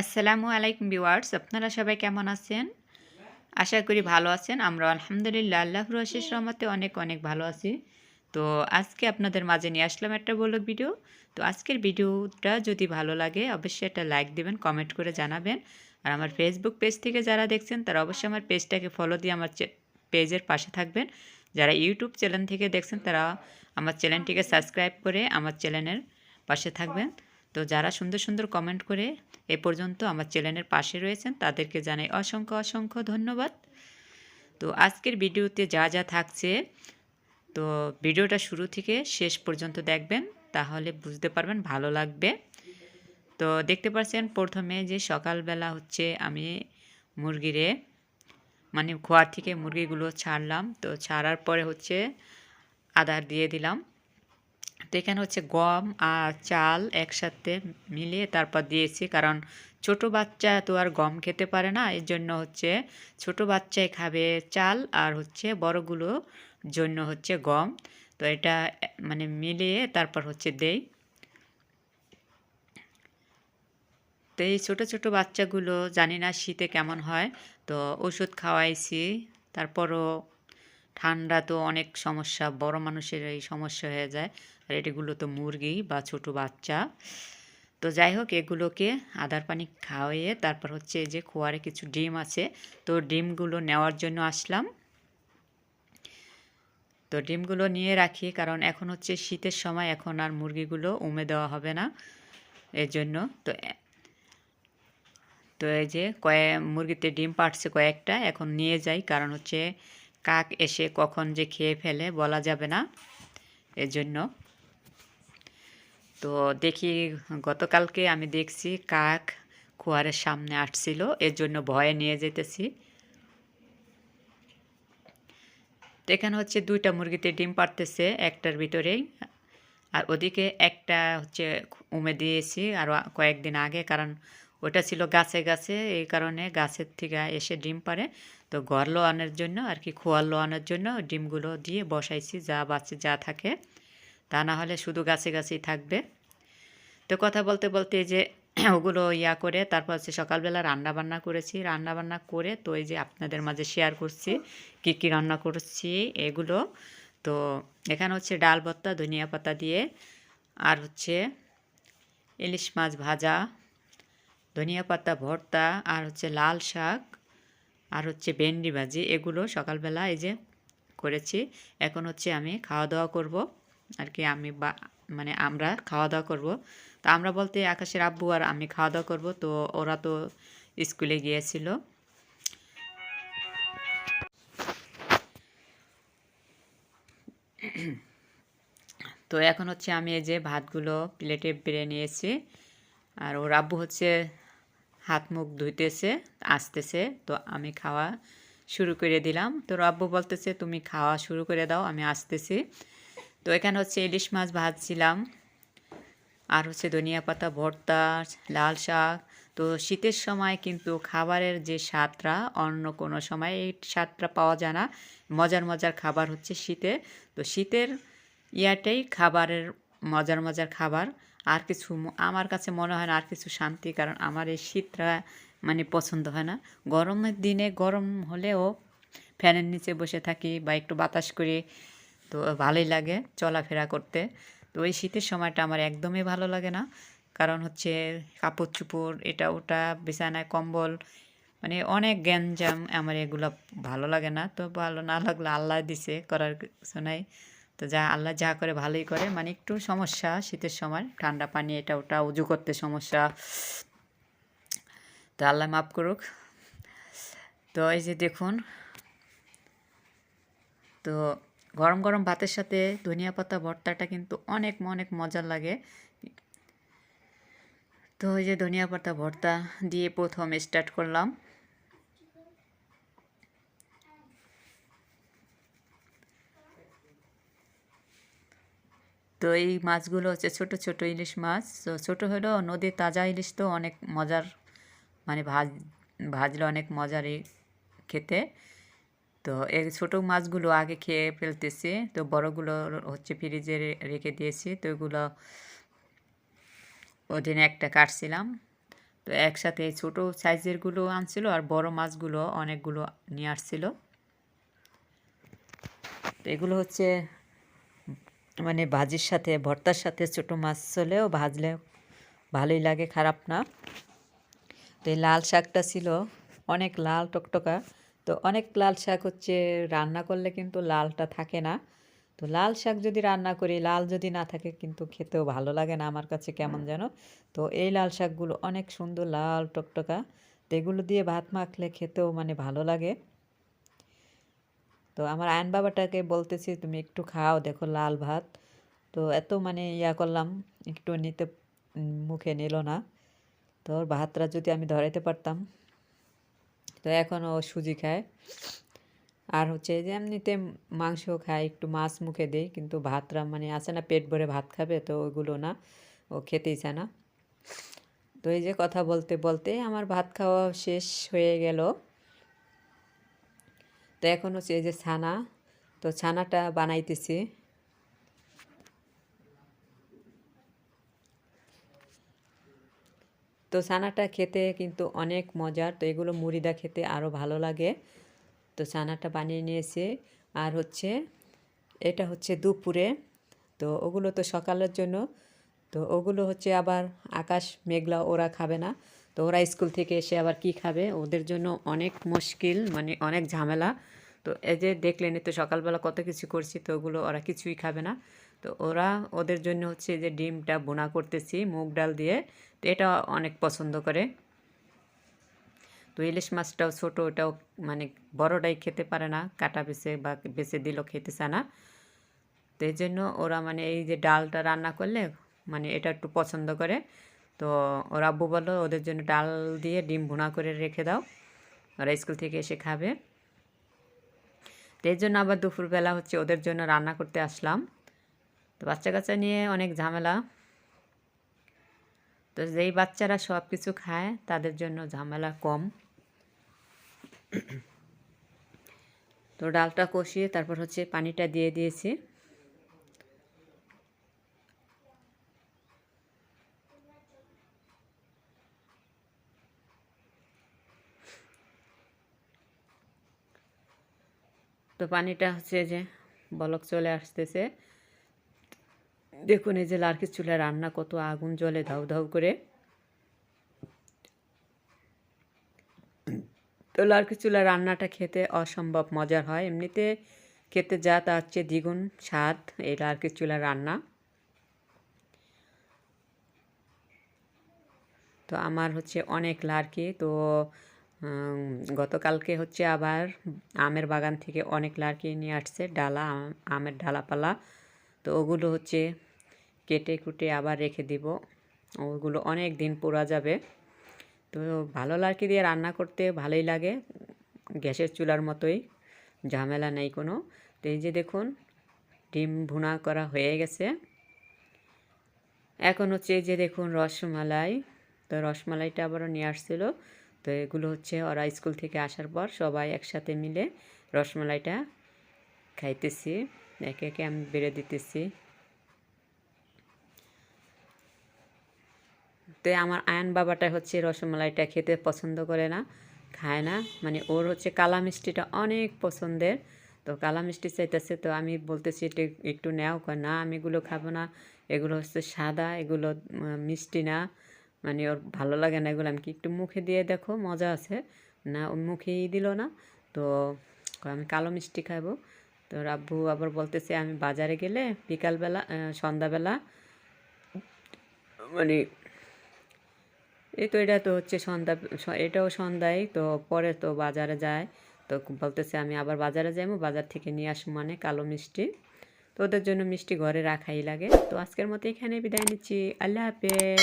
আসসালামু আলাইকুম ভিউয়ার্স, আপনারা সবাই কেমন আছেন? আশা করি ভালো আছেন। আমরা আলহামদুলিল্লাহ আল্লাহর আশিস রহমতে অনেক অনেক ভালো আছি। তো আজকে আপনাদের মাঝে নিয়ে আসলাম একটা বলক ভিডিও। তো আজকের ভিডিওটা যদি ভালো লাগে, অবশ্যই একটা লাইক দিবেন, কমেন্ট করে জানাবেন। আর আমার ফেসবুক পেজ থেকে যারা দেখছেন, তারা অবশ্যই আমার পেজটাকে ফলো দিয়ে আমার পেজের পাশে থাকবেন। যারা ইউটিউব চ্যানেল থেকে দেখছেন, তারা আমার চ্যানেলটিকে সাবস্ক্রাইব করে আমার চ্যানেলের পাশে থাকবেন। তো যারা সুন্দর সুন্দর কমেন্ট করে এ পর্যন্ত আমার চ্যানেলের পাশে রয়েছেন, তাদেরকে জানাই অসংখ্য অসংখ্য ধন্যবাদ। তো আজকের ভিডিওতে যা যা থাকছে, তো ভিডিওটা শুরু থেকে শেষ পর্যন্ত দেখবেন, তাহলে বুঝতে পারবেন ভালো লাগবে। তো দেখতে পাচ্ছেন প্রথমে যে সকালবেলা হচ্ছে আমি মুরগিরে মানে খোয়ার থেকে মুরগিগুলো ছাড়লাম, তো ছাড়ার পরে হচ্ছে আদার দিয়ে দিলাম। তো এখানে হচ্ছে গম আর চাল একসাথে মিলিয়ে তারপর দিয়েছি, কারণ ছোট বাচ্চা তো আর গম খেতে পারে না, এর জন্য হচ্ছে ছোট বাচ্চাই খাবে চাল আর হচ্ছে বড়গুলো জন্য হচ্ছে গম। তো এটা মানে মিলিয়ে তারপর হচ্ছে দেই। তো এই ছোটো ছোটো বাচ্চাগুলো জানি না শীতে কেমন হয়, তো ওষুধ খাওয়াইছি, তারপরও ঠান্ডা তো অনেক সমস্যা, বড় মানুষের এই সমস্যা হয়ে যায়। আর এটিগুলো তো মুরগি বা ছোট বাচ্চা। তো যাই হোক, এগুলোকে আদার পানি খাওয়াইয়ে তারপর হচ্ছে যে খোয়ারে কিছু ডিম আছে, তো ডিমগুলো নেওয়ার জন্য আসলাম। তো ডিমগুলো নিয়ে রাখি, কারণ এখন হচ্ছে শীতের সময়, এখন আর মুরগিগুলো উমে দেওয়া হবে না এর জন্য তো তো এই যে কয়েক মুরগিতে ডিম পাটছে কয়েকটা, এখন নিয়ে যাই, কারণ হচ্ছে কাক এসে কখন যে খেয়ে ফেলে বলা যাবে না এজন্য। তো দেখি গতকালকে আমি দেখছি কাক কুয়ারের সামনে আসছিল এর জন্য ভয়ে নিয়ে যেতেছি। এখানে হচ্ছে দুইটা মুরগিতে ডিম পারতেছে একটার ভিতরেই। আর ওদিকে একটা হচ্ছে উমে দিয়েছি আর কয়েকদিন আগে, কারণ ওটা ছিল গাছে গাছে, এই কারণে গাছের থেকে এসে ডিম পারে তো ঘর লোয়ানোর জন্য আর কি খোয়ার লোয়ানোর জন্য ডিমগুলো দিয়ে বসাইছি, যা বাচ্চা যা থাকে। তা না হলে শুধু গাছে, গাছেই থাকবে। তো কথা বলতে বলতে যে ওগুলো ইয়া করে তারপর হচ্ছে সকালবেলা রান্না বান্না করেছি। রান্না বান্না করে তো এই যে আপনাদের মাঝে শেয়ার করছি, কি কি রান্না করছি এগুলো। তো এখানে হচ্ছে ডাল ভত্তা ধনিয়া পাতা দিয়ে, আর হচ্ছে ইলিশ মাছ ভাজা ধনিয়া পাতা, ভর্তা, আর হচ্ছে লাল শাক, আর হচ্ছে ভেন্ডি ভাজি, এগুলো সকালবেলা এই যে করেছি। এখন হচ্ছে আমি খাওয়া দাওয়া করব। আর কি আমি বা মানে আমরা খাওয়া দাওয়া করব। তো আমরা বলতে আকাশের আব্বু আর আমি খাওয়া দাওয়া করব। তো ওরা তো স্কুলে গিয়েছিল। তো এখন হচ্ছে আমি এই যে ভাতগুলো প্লেটে বেড়ে নিয়েছি। আর ওর আব্বু হচ্ছে হাত মুখ ধুইতেছে, আসতেছে, তো আমি খাওয়া শুরু করে দিলাম। তো আব্বু বলতেছে, তুমি খাওয়া শুরু করে দাও, আমি আসতেছি। তো এখানে হচ্ছে ইলিশ মাছ ভাজছিলাম। আর হচ্ছে ধনিয়া পাতা, ভর্তা, লাল শাক। তো শীতের সময় কিন্তু খাবারের যে স্বাদটা, অন্য কোনো সময় এই স্বাদটা পাওয়া যায় না। মজার মজার খাবার হচ্ছে শীতে। তো শীতের ইয়াটাই খাবারের মজার মজার খাবার। আর কিছু আমার কাছে মনে হয় না আর কিছু শান্তি, কারণ আমার এই শীতটা মানে পছন্দ হয় না। গরমের দিনে গরম হলেও ফ্যানের নিচে বসে থাকি বা একটু বাতাস করি, তো ভালোই লাগে চলাফেরা করতে। তো ওই শীতের সময়টা আমার একদমই ভালো লাগে না, কারণ হচ্ছে কাপড় চুপড় এটা ওটা বিছানায় কম্বল মানে অনেক গ্যাঞ্জাম আমার এগুলো ভালো লাগে না। তো ভালো না লাগলে আল্লাহ দিছে, করার কিছু নাই। তো যা আল্লাহ যা করে ভালোই করে। মানে একটু সমস্যা শীতের সময়, ঠান্ডা পানি, এটা ওটা উজু করতে সমস্যা। তো আল্লাহ মাফ করুক। তো এই যে দেখুন, তো গরম গরম ভাতের সাথে ধনিয়া পাতা, ভর্তাটা কিন্তু অনেক অনেক মজার লাগে। তো এই যে ধনিয়া পাতা, ভর্তা দিয়ে প্রথম স্টার্ট করলাম। তো এই মাছগুলো হচ্ছে ছোট ছোট ইলিশ মাছ। তো ছোটো হলেও নদীর তাজা ইলিশ তো অনেক মজার মানে ভাজ, ভাজলে অনেক মজার খেতে। তো এই ছোটো মাছগুলো আগে খেয়ে ফেলতেছি। তো বড়গুলো হচ্ছে ফ্রিজে রেখে দিয়েছি। তো এগুলো ওদিন একটা কাটছিলাম। তো একসাথে ছোটো সাইজেরগুলো আনছিল আর বড় মাছগুলো অনেকগুলো নিয়ে আসছিল। তো এগুলো হচ্ছে মানে ভাজির সাথে, ভর্তার সাথে ছোটো মাছ হলেও ভাজলে ভালোই লাগে, খারাপ না। তো এই লাল শাকটা ছিল, অনেক লাল টকটকা। তো অনেক লাল শাক হচ্ছে, রান্না করলে কিন্তু লালটা থাকে না। তো লাল শাক যদি রান্না করি, লাল যদি না থাকে কিন্তু খেতেও ভালো লাগে না আমার কাছে কেমন যেন। তো এই লাল শাকগুলো অনেক সুন্দর, লাল টকটকা। তো এগুলো দিয়ে ভাত মাখলে খেতেও মানে ভালো লাগে। তো আমার আয়ন বাবাটাকে বলতেছি, তুমি একটু খাও, দেখো লাল ভাত। তো এত মানে ইয়া করলাম, একটু নিতে মুখে নিল না। তো ভাতটা যদি আমি ধরাইতে পারতাম। তো এখন ও সুজি খায়। আর হচ্ছে যে এমনিতে মাংস খায়, একটু মাছ মুখে দেই, কিন্তু ভাতটা মানে আছে না, পেট ভরে ভাত খাবে, তো ওইগুলো না, ও খেতেই চায় না। তো এই যে কথা বলতে বলতে আমার ভাত খাওয়া শেষ হয়ে গেল। তো এখন হচ্ছে এই যে ছানা, তো ছানাটা বানাইতেছি। তো ছানাটা খেতে কিন্তু অনেক মজার, তো এগুলো মুড়িদা খেতে আরও ভালো লাগে। তো ছানাটা বানিয়ে নিয়েছে। আর হচ্ছে এটা হচ্ছে দুপুরে, তো ওগুলো তো সকালের জন্য, তো ওগুলো হচ্ছে আবার আকাশ মেঘলা ওরা খাবে না। তো ওরা স্কুল থেকে এসে আবার কি খাবে? ওদের জন্য অনেক মুশকিল মানে অনেক ঝামেলা। তো এই যে দেখলেন তো সকালবেলা কত কিছু করছি, তো ওগুলো ওরা কিছুই খাবে না। তো ওরা ওদের জন্য হচ্ছে যে ডিমটা বোনা করতেছি, মুগ ডাল দিয়ে। তো এটা অনেক পছন্দ করে। তো ইলিশ মাছটাও ছোটো, ওটাও মানে বড়টাই খেতে পারে না, কাটা বেছে বা বেছে দিলেও খেতে চায় না। তো এই জন্য ওরা মানে এই যে ডালটা রান্না করলে মানে এটা একটু পছন্দ করে। তো ওর আব্বু বলল, ওদের জন্য ডাল দিয়ে ডিম ভুনা করে রেখে দাও, ওরা স্কুল থেকে এসে খাবে। তো এই জন্য আবার দুপুরবেলা হচ্ছে ওদের জন্য রান্না করতে আসলাম। তো বাচ্চা কাচ্চা নিয়ে অনেক ঝামেলা। তো যেই বাচ্চারা সব কিছু খায়, তাদের জন্য ঝামেলা কম। তো ডালটা কষিয়ে তারপর হচ্ছে পানিটা দিয়ে দিয়েছি। তো পানিটা হচ্ছে যে বলক চলে আসতেছে। দেখুন এই যে লার্কির চুলে রান্না কত আগুন জ্বলে ধাউ ধাউ করে। তো লার্কির চুলা রান্নাটা খেতে অসম্ভব মজার হয়। এমনিতে খেতে যা তার চেয়ে দ্বিগুণ স্বাদ এই লার্কির চুলা রান্না। তো আমার হচ্ছে অনেক লার্কি, তো গতকালকে হচ্ছে আবার আমের বাগান থেকে অনেক লার্কি নিয়ে আসছে, ডালা আমের ডালাপালা। তো ওগুলো হচ্ছে কেটে কুটে আবার রেখে দিব। ওগুলো অনেক দিন পোড়া যাবে। তো ভালো লার্কি দিয়ে রান্না করতে ভালোই লাগে, গ্যাসের চুলার মতোই, ঝামেলা নেই কোনো। তো এই যে দেখুন, ডিম ভুনা করা হয়ে গেছে। এখন হচ্ছে যে দেখুন রসমালাই, তো রসমালাইটা আবারও নিয়ে আসছিল। তো এগুলো হচ্ছে ওরা স্কুল থেকে আসার পর সবাই একসাথে মিলে রসমালাইটা খাইতেছি। একে একে আমি বেড়ে দিতেছি। তো আমার আয়ন বাবাটা হচ্ছে রসমালাইটা খেতে পছন্দ করে না, খায় না। মানে ওর হচ্ছে কালা মিষ্টিটা অনেক পছন্দের। তো কালা মিষ্টি চাইতেছে তো আমি বলতেছি, এটা একটু নেও। না, আমি এগুলো খাব না। এগুলো হচ্ছে সাদা, এগুলো মিষ্টি না। মানে ওর ভালো লাগে না এগুলো। আমি কি একটু মুখে দিয়ে দেখো, মজা আছে। না ওর মুখেই দিল না। তো আমি কালো মিষ্টি খাব। তো রাব্বু আবার বলতেছে, আমি বাজারে গেলে বিকালবেলা সন্ধ্যাবেলা মানে এই তো এটা তো হচ্ছে সন্ধ্যা এটাও সন্ধ্যায়, তো পরে তো বাজারে যায়। তো বলতেছে, আমি আবার বাজারে যাব বাজার থেকে নিয়ে আসব মানে কালো মিষ্টি। তো ওদের জন্য মিষ্টি ঘরে রাখাই লাগে। তো আজকের মতো এখানে বিদায় নিচ্ছি। আল্লাহ হাফেজ।